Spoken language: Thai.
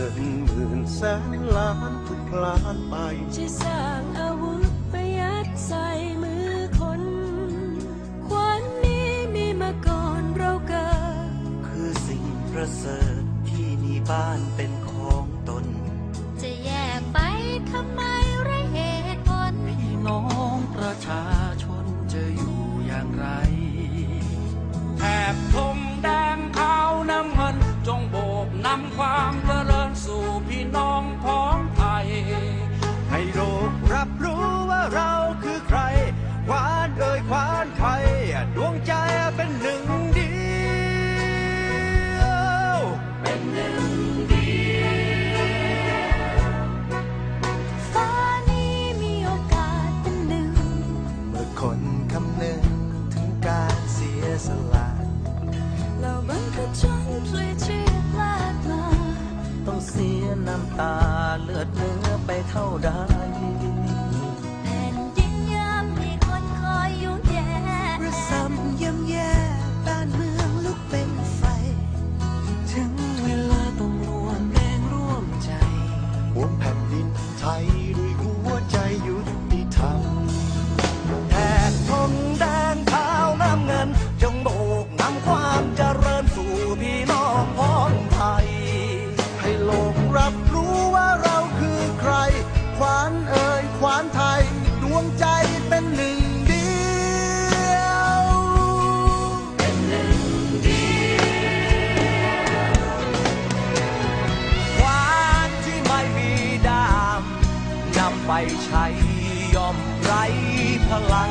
งินหมื่นแสนล้านทุกล้านไป จะสร้างอาวุธประยัดใส่มือคน ควันนี้มีมาก่อนเราเกิด คือสิ่งประเสริฐที่มีบ้านเป็นของตน จะแยกไปทำไม สลายแล้วมันก็จนพลีชีพลาดมาต้องเสียน้ำตาเลือดเนื้อไปเท่าใด ยอมไร้พลัง